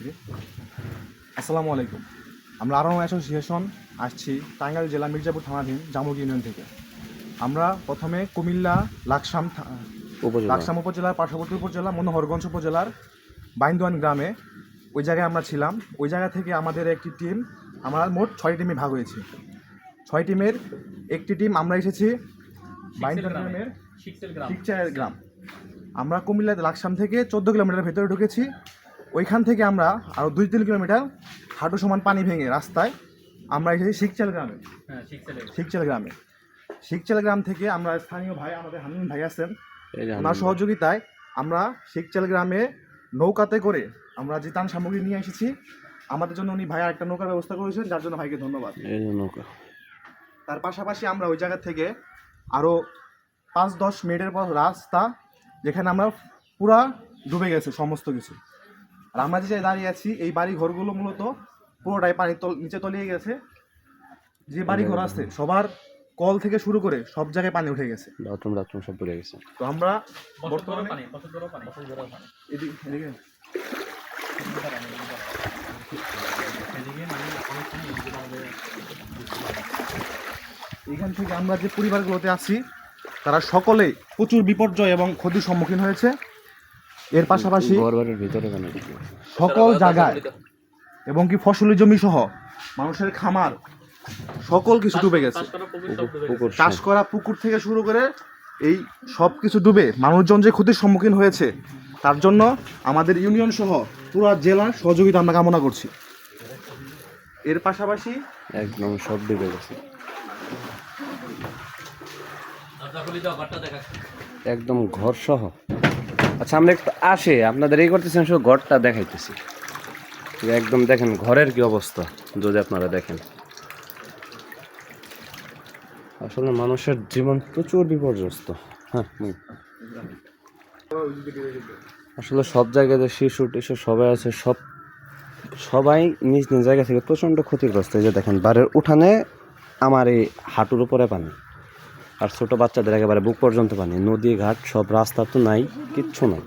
থেকে আসসালামু আলাইকুম। আমরা আরং অ্যাসোসিয়েশন আসছি টাঙ্গাইল জেলা মির্জাপুর থানাধীন জামুক ইউনিয়ন থেকে। আমরা প্রথমে কুমিল্লা লাকসাম লাকসাম উপজেলার পার্শ্ববর্তী উপজেলা মনোহরগঞ্জ উপজেলার বাইন্দোয়ান গ্রামে ওই জায়গায় আমরা ছিলাম। ওই জায়গা থেকে আমাদের একটি টিম আমরা মোট ছয় টিমে ভাগ হয়েছি। ছয় টিমের একটি টিম আমরা এসেছি বাইন্দোয়ান গ্রামের শিকচার গ্রাম। আমরা কুমিল্লা লাকসাম থেকে চোদ্দ কিলোমিটার ভেতরে ঢুকেছি। ওইখান থেকে আমরা আরও দুই তিন কিলোমিটার হাঁটু সমান পানি ভেঙে রাস্তায় আমরা এসেছি শিকচাল গ্রামে। শিকচাল গ্রামে। শিকচাল গ্রাম। থেকে আমরা স্থানীয় ভাই আমাদের হামিম ভাই আছেন। এই ওনার সহযোগিতায় আমরা শিকচাল গ্রামে নৌকাতে করে আমরা যে তান সামগ্রী নিয়ে এসেছি আমাদের জন্য উনি ভাই একটা নৌকার ব্যবস্থা করেছেন যার জন্য ভাইকে ধন্যবাদ। নৌকা। তার পাশাপাশি আমরা ওই জায়গা থেকে আরও পাঁচ দশ মিনিটের পর রাস্তা যেখানে আমরা পুরা ডুবে গেছে সমস্ত কিছু। আর আমরা যে দাঁড়িয়ে আছি এই বাড়ি ঘরগুলো মূলত পুরোটাই পানির তল নিচে তলিয়ে গেছে। যে বাড়ি ঘর আছে সবার কল থেকে শুরু করে সব জায়গায় পানি উঠে গেছে। বাথরুম টাথরুম সব পড়ে গেছে। তো আমরা বর্তমানে এদিকে এদিকে। এখান থেকে আমরা যে পরিবারগুলোতে আছি তারা সকলে প্রচুর বিপর্যয় এবং ক্ষতির সম্মুখীন হয়েছে। এর পাশাপাশি ঘর বাড়ির ভিতরে সকল জায়গায় এবং কি ফসলি জমি সহ মানুষের খামার সকল কিছু ডুবে গেছে। চাষ করা পুকুর থেকে শুরু করে এই সব কিছু ডুবে মানুষজন যে ক্ষতির সম্মুখীন হয়েছে তার জন্য আমাদের ইউনিয়ন সহ পুরো জেলার সহযোগিতা আমরা কামনা করছি। এর পাশাপাশি একদম সব ডুবে গেছে। একদম ঘর সহ আচ্ছা আমরা একটু আসে। আপনাদের এই করতেছেন শুধু ঘরটা দেখাইতেছি। একদম দেখেন, ঘরের কি অবস্থা? যদি আপনারা দেখেন। আসলে মানুষের জীবন প্রচুর বিপর্যস্ত। হ্যাঁ আসলে সব জায়গাতে শিশু টিশু সবাই আছে, সব, সবাই নিজ নিজ জায়গা থেকে প্রচণ্ড ক্ষতিগ্রস্ত। এই যে দেখেন, বাড়ির উঠানে আমার এই হাঁটুর উপরে পানি। আর ছোট বাচ্চাদের একেবারে বুক পর্যন্ত পানি নদী, ঘাট, সব রাস্তা তো নাই, কিচ্ছু নাই।